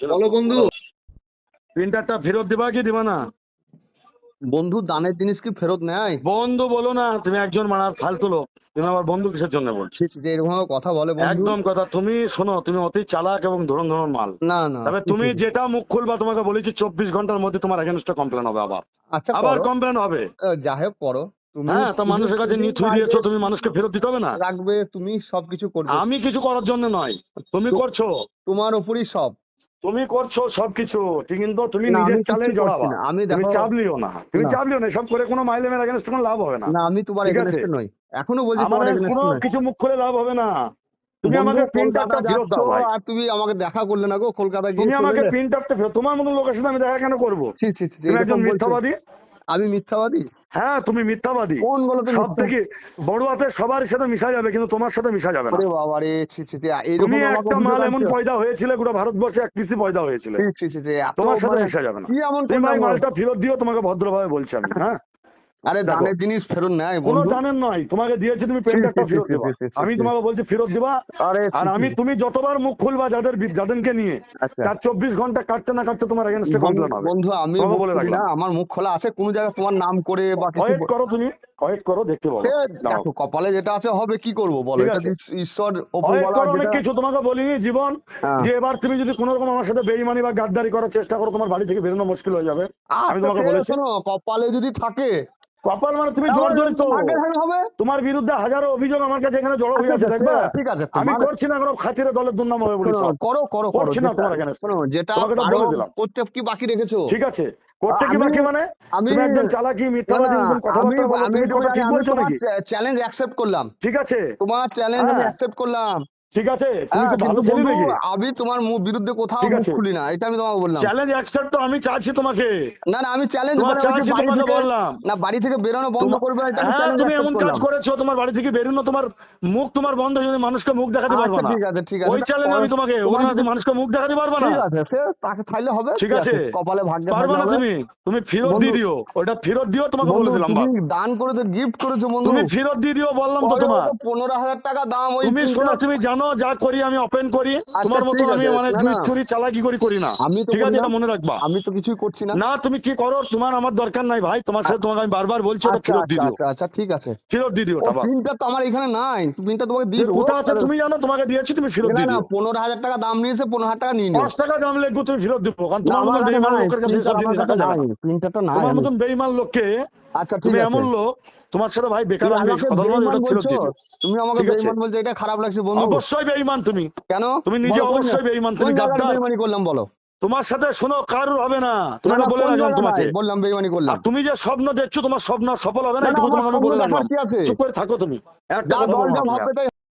বলো বন্ধু। প্রিন্টারটা ফেরত দিবা কি দিবা না? বন্ধু দানের জিনিস কি ফেরত নেয়? বন্ধু বলো না। তুমি একজন মারার ফালতু লোক। তুমি আবার বন্ধু কিসের জন্য বলছো? যে এরকম কথা বলে বন্ধু। একদম কথা। তুমি শোনো তুমি অতি চালাক এবং ধরন ধরন মাল। না না। তবে তুমি যেটা মুখ খুলবা তোমাকে বলেছি চব্বিশ ঘণ্টার মধ্যে তোমার এগেনস্টে কমপ্লেন হবে আবার। আচ্ছা আবার কমপ্লেন হবে। আহ, যা হোক করো। হ্যাঁ তা মানুষের কাছে তুমি নিয়ে থুই দিয়েছ তুমি মানুষকে ফেরত দিতে হবে না? রাখবে তুমি সবকিছু করবে। আমি কিছু করার জন্য নয়। তুমি করছ। তোমার উপরই সব। তুমি করছ সবকিছু। কিন্তু তুমি নিজের চালে জড়াবা না। আমি তুমি দেখো- চাপ লিও না। তুমি না। চাপ লিও না সব করে কোনো মাইলেমের গেলে কোনো লাভ হবে না। না আমি তোমার। এগেনস্টে নই। এখনও বলছি তোমার এগেনস্টে কোনো কিছু মুখ খুলে লাভ হবে না। তুমি আমাকে প্রিন্টারটা কলকাতা ফেরত দাও ভাই। আর তুমি আমাকে দেখা করলে না গো কলকাতা গিয়ে তুমি আমাকে এলে। প্রিন্টারটা ফেরত তোমার মতো লোকের সাথে আমি দেখা কেন করব? ছি, ছি, ছি, তুমি একজন মিথ্যাবাদী? আমি মিথ্যাবাদী? হ্যাঁ তুমি মিথ্যাবাদী। কোন বলো সব থেকে বড় হাতে সবার সাথে মিশা যাবে কিন্তু তোমার সাথে মিশা যাবে না। ওরে বাবা রে ছি ছি তুমি একটা মাল এমন পয়দা হয়েছিল গোটা ভারতবর্ষে এক পিসি পয়দা হয়েছিল। ছি ছি ছি ছি, তোমার সাথে মানে- মিশা যাবে না। কি এমন তুমি মালটা ফেরত দিও তোমাকে ভদ্রভাবে বলছি আমি হ্যাঁ? আরে। দানের জিনিস ফেরত নেয় কোনো জানেন নয় তোমাকে দিয়েছি তুমি ছি, ফেরত দেবা আমি তোমাকে বলছি ফেরত দিবা আরে আমি তুমি যতবার মুখ খুলবা যাদের যাদেরকে নিয়ে আচ্ছা। তার চব্বিশ ঘণ্টা কাটতে না কাটতে তোমার এগেনস্টে কমপ্লেন হবে। বন্ধু আমি বলে রাখলাম। আমার মুখ খোলা আছে কোন জায়গায় তোমার নাম করে বা কিছু করো তুমি ওয়েট করো দেখতে পাবো দেখো কপালে যেটা আছে হবে কি করব বলো? এটা ঈশ্বর অনেক কিছু তোমাকে বলিনি জীবন হ্যাঁ। যে এবার তুমি যদি কোনো রকম আমার সাথে বেইমানি বা গাদ্দারি করার চেষ্টা করো তোমার বাড়ি থেকে বেরোনো মুশকিল হয়ে যাবে। আমি আচ্ছা তোমাকে বলেছি। কপালে যদি থাকে কপাল মানে তুমি জোর তাহলে জড়িত আগে হ্যাঁ হবে? তোমার বিরুদ্ধে হাজারো অভিযোগ আমার কাছে এখানে জড়ো হয়ে আচ্ছা আছে আচ্ছা, দেখবা? ঠিক আছে আমি করছি না কোনো খাতিরে দলের দুর্নাম হবে বলি করো করো করো করছি না তোমার এখানে। শোনো যেটা এটা বলে দিলাম। করতে কি বাকি রেখেছো? ঠিক আছে করতে কি বাকি মানে? তুমি একদম চালাকি মিথ্যাবাদী এরকম কথাবার্তা বলো আমি তুমি কথা ঠিক বলছো নাকি? চ্যালেঞ্জ অ্যাকসেপ্ট করলাম। ঠিক আছে। তোমার চ্যালেঞ্জ আমি হ্যাঁ। অ্যাকসেপ্ট করলাম। ঠিক আছে? তুমি হ্যাঁ, ভালো ছেলে বন্ধু, আমি তোমার বিরুদ্ধে কোথাও মুখ খুলি না এটা আমি তোমাকে বললাম। চ্যালেঞ্জ অ্যাকসেপ্ট তো আমি চাচ্ছি তোমাকে। না না আমি চ্যালেঞ্জ তোমার চাচ্ছি তোমাকে বললাম। না বাড়ি থেকে বেরোনো বন্ধ করবে এটা আমি হ্যাঁ চ্যালেঞ্জ তুমি এমন কাজ করেছ তোমার বাড়ি থেকে বেরোনো তোমার মুখ তোমার বন্ধ যাবে, মানুষকে মুখ দেখাতে পারবে আচ্ছা না। ঠিক আছে ঠিক আছে। ওই চ্যালেঞ্জ আমি তোমাকে মানুষকে মুখ দেখাতে পারবে না। ঠিক আছে সে তাকে হবে ঠিক আছে। কপালে ভাগ্যে পারবে না তুমি তুমি ফেরত দিয়ে দিও ওটা ফেরত দিও তোমাকে বলে দিলাম তুমি দান করেছ গিফট করেছ বন্ধু। তুমি ফেরত দিয়ে দিও বললাম তো তোমার। পনেরো হাজার টাকা দাম ওই তুমি শোনো তুমি জানো যা করি আমি ওপেন করি। তোমার মতো আমি মানে জুই চুরি চালাকি করি করি না। আমি তো ঠিক আছে এটা মনে রাখবা। আমি তো কিছুই করছি না। না তুমি কি করো? তোমার আমার দরকার নাই ভাই। তোমার সাথে তোমাকে আমি বারবার বলছি ওটা আচ্ছা ফেরত দিয়ে আচ্ছা দিও। আচ্ছা আচ্ছা ঠিক আছে। ফেরত দিয়ে দিও ওটা। প্রিন্টার তো আমার এখানে নাই। প্রিন্টার তোমাকে দিয়ে দেবো কোথায় আছে? তুমি জানো তোমাকে দিয়েছি তুমি ফেরত দিয়ে না দিও। পনেরো হাজার টাকা দাম নিয়েছে পনেরো হাজার টাকা নিয়ে নিও। পাঁচ টাকা দাম লাগবে তুমি ফেরত দিবো কারণ তোমার বেইমান নাই, লোকের কাছে সব জিনিস রাখা যাবে না। নাই, প্রিন্টারটা নাই। তোমার মতন বেইমান লোককে আচ্ছা ঠিক তুমি আছে। এমন লোক তোমার সাথে ভাই বেকার তুমি আমি আমাকে কথা বলব বেঈমান ফেরত দিও। তুমি আমাকে। বেইমান বলছো এটা খারাপ লাগছে বন্ধু। অবশ্যই বেঈমান তুমি। কেন? তুমি নিজে অবশ্যই বেঈমান, তুমি গাদ্দার। বেঈমানি করলাম বলো। তোমার সাথে শোনো কারোর হবে না। তোমাকে বলে রাখলাম তোমাকে। বললাম বেঈমানি করলাম। আর তুমি যে স্বপ্ন দেখছ তোমার স্বপ্ন সফল হবে না এটা তোমাকে আমি বলে রাখলাম? চুপ করে থাকো তুমি। একটা কথা